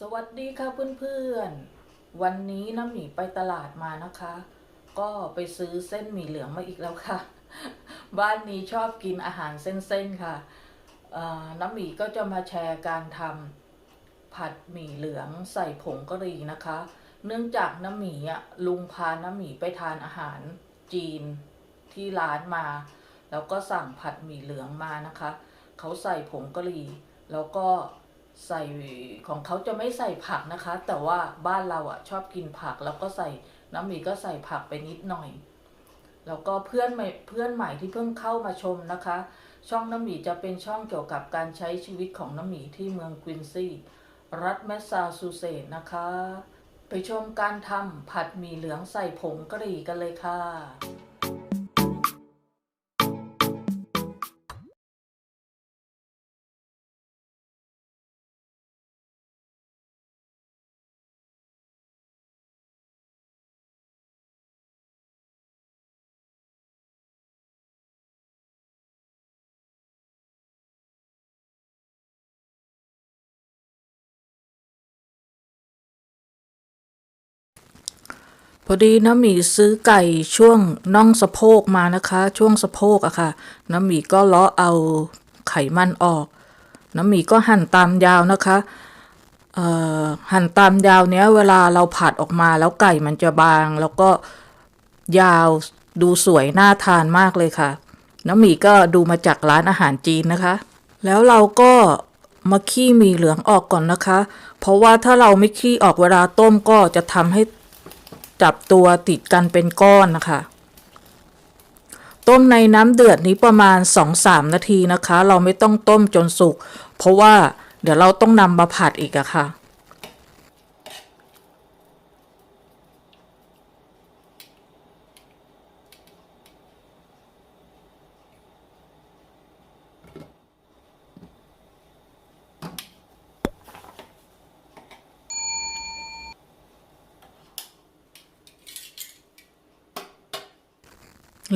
สวัสดีค่ะเพื่อนๆ วันนี้น้ำหมีไปตลาดมานะคะ ก็ไปซื้อเส้นหมี่เหลืองมาอีกแล้วค่ะ บ้านนี้ชอบกินอาหารเส้นๆค่ะน้ำหมีก็จะมาแชร์การทำผัดหมี่เหลืองใส่ผงกะหรี่นะคะ เนื่องจากน้ำหมี่ลุงพาน้ำหมีไปทานอาหารจีนที่ร้านมา แล้วก็สั่งผัดหมี่เหลืองมานะคะ เขาใส่ผงกะหรี่ แล้วก็ ใส่ของเขาจะไม่ใส่ผักนะคะ แต่ว่าบ้านเราอะชอบกินผักแล้วก็ใส่น้ำหมีก็ใส่ผักไปนิดหน่อย แล้วก็เพื่อนใหม่เพื่อนใหม่ที่เพิ่งเข้ามาชมนะคะ ช่องน้ำหมีจะเป็นช่องเกี่ยวกับการใช้ชีวิตของน้ำหมีที่เมืองควินซีย์รัฐแมสซาชูเซตส์นะคะ ไปชมการทำผัดหมี่เหลืองใส่ผงกะหรี่กันเลยค่ะ พอดีน้ำหมีซื้อไก่ช่วงน่องสะโพกมานะคะ ช่วงสะโพกอะค่ะ น้ำหมีก็เลาะเอาไขมันออก น้ำหมีก็หั่นตามยาวนะคะเอ่อหั่นตามยาวเนี้ยเวลาเราผัดออกมาแล้วไก่มันจะบาง แล้วก็ยาวดูสวยน่าทานมากเลยค่ะ น้ำหมีก็ดูมาจากร้านอาหารจีนนะคะ แล้วเราก็มาขี้หมีเหลืองออกก่อนนะคะ เพราะว่าถ้าเราไม่ขี้ออกเวลาต้มก็จะทำให้ จับตัวติดกันเป็นก้อนนะคะ ต้มในน้ำเดือดนี้ประมาณ 2-3 นาทีนะคะ เราไม่ต้องต้มจนสุก เพราะว่าเดี๋ยวเราต้องนำมาผัดอีกอะค่ะ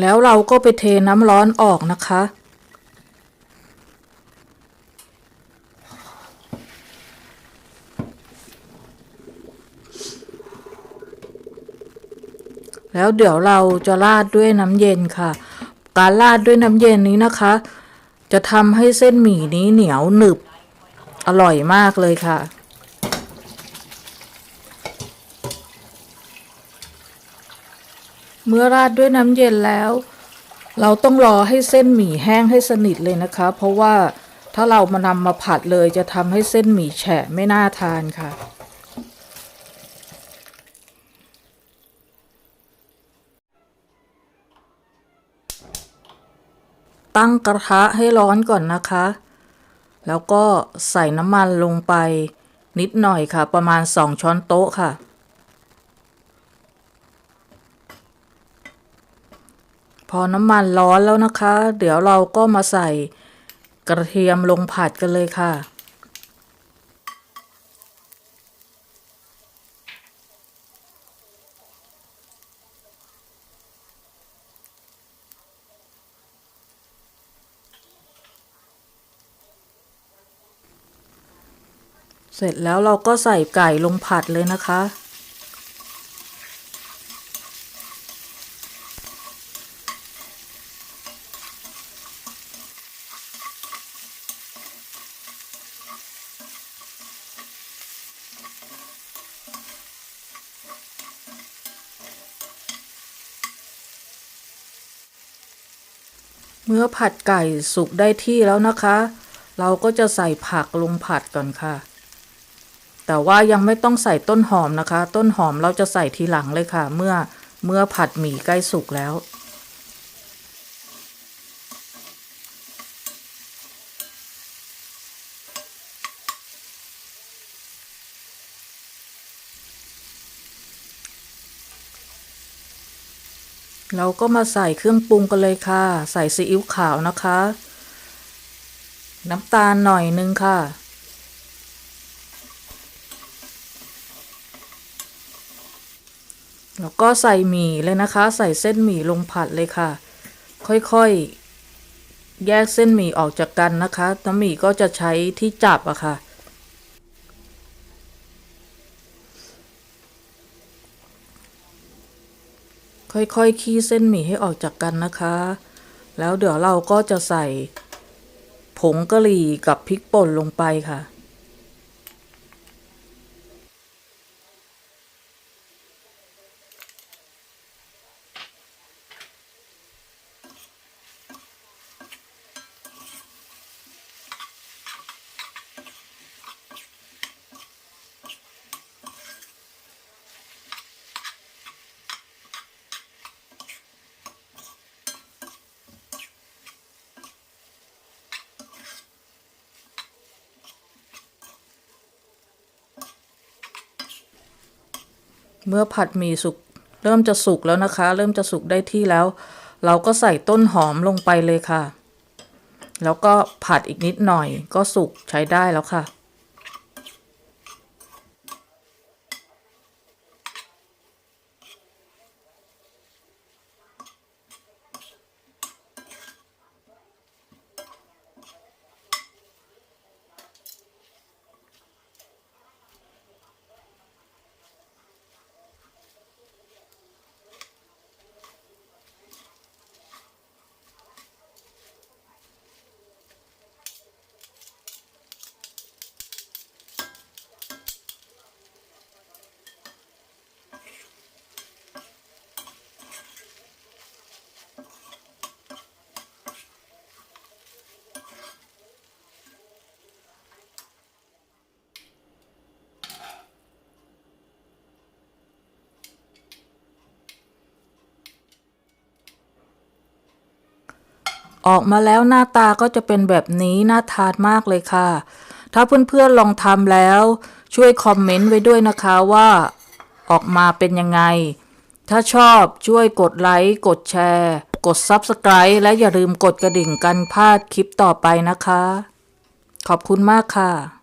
แล้วเราก็ไปเทน้ำร้อนออกนะคะ แล้วเดี๋ยวเราจะราดด้วยน้ำเย็นค่ะ การราดด้วยน้ำเย็นนี้นะคะ จะทำให้เส้นหมี่นี้เหนียวหนึบ อร่อยมากเลยค่ะ เมื่อราดด้วยน้ำเย็นแล้ว เราต้องรอให้เส้นหมี่แห้งให้สนิทเลยนะคะ เพราะว่าถ้าเรามานำมาผัดเลยจะทำให้เส้นหมี่แฉะไม่น่าทานค่ะ ตั้งกระทะให้ร้อนก่อนนะคะ แล้วก็ใส่น้ำมันลงไปนิดหน่อยค่ะ ประมาณ 2 ช้อนโต๊ะค่ะ พอน้ำมันร้อนแล้วนะคะ เดี๋ยวเราก็มาใส่กระเทียมลงผัดกันเลยค่ะ เสร็จแล้วเราก็ใส่ไก่ลงผัดเลยนะคะ เมื่อผัดไก่สุกได้ที่แล้วนะคะ เราก็จะใส่ผักลงผัดก่อนค่ะ แต่ว่ายังไม่ต้องใส่ต้นหอมนะคะ ต้นหอมเราจะใส่ทีหลังเลยค่ะ เมื่อเมื่อผัดหมี่ใกล้สุกแล้ว เราก็มาใส่เครื่องปรุงกันเลยค่ะ ใส่ซีอิ๊วขาวนะคะ น้ำตาลหน่อยนึงค่ะ แล้วก็ใส่หมี่เลยนะคะ ใส่เส้นหมี่ลงผัดเลยค่ะ ค่อยๆ แยกเส้นหมี่ออกจากกันนะคะน้ำหมี่ก็จะใช้ที่จับอะค่ะ ค่อยๆคี้เส้นหมี่ให้ออกจากกันนะคะ แล้วเดี๋ยวเราก็จะใส่ผงกะหรี่กับพริกป่นลงไปค่ะ เมื่อผัดหมี่สุกเริ่มจะสุกแล้วนะคะ เริ่มจะสุกได้ที่แล้ว เราก็ใส่ต้นหอมลงไปเลยค่ะ แล้วก็ผัดอีกนิดหน่อยก็สุกใช้ได้แล้วค่ะ ออกมาแล้วหน้าตาก็จะเป็นแบบนี้น่าทานมากเลยค่ะ ถ้าเพื่อนๆลองทำแล้ว ช่วยคอมเมนต์ไว้ด้วยนะคะว่า ออกมาเป็นยังไง ถ้าชอบช่วยกดไลค์กดแชร์ กด Subscribe และอย่าลืมกดกระดิ่งกันพลาดคลิปต่อไปนะคะ ขอบคุณมากค่ะ